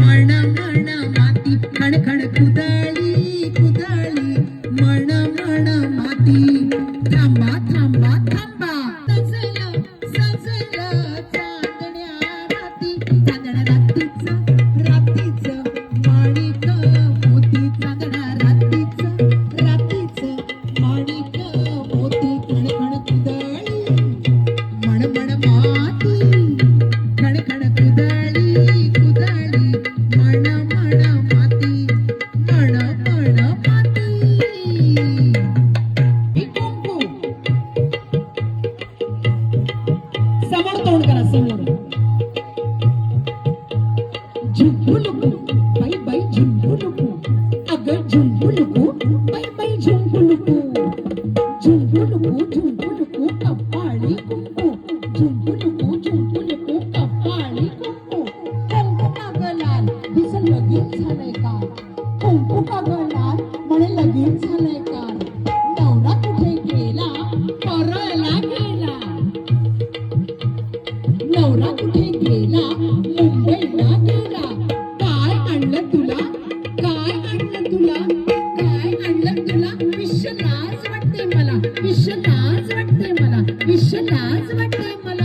मण मण माती खणखण खण कुदळी कुदळी. मण मण माती. थांबा थांबा थांबा. सजलं सजलं चांदण्या राती चांदण्या रात्रीचं समोर तोंड करा समोर. झुंबू नको बाई बाई झुंबू नको. अगं झुंबू नको बाई बाई झुंबू नको. झुंबू नको झुंबू नको कपाळी कुंकू. झुंबू नको झुंबू नको कपाळी कुंकू. कुंकू का ग लाल? तिचं लगीन झालंय का? कुंकू का ग लाल? म्हणे लगीन झालंय. नवरा कुठे गेला? मुंबईला गेला? काय आणलं तुला? काय आणलं तुला? काय आणलं तुला? विश्व लाज वाटते मला. विश्व लाज वाटते मला. विश्व लाज वाटते मला.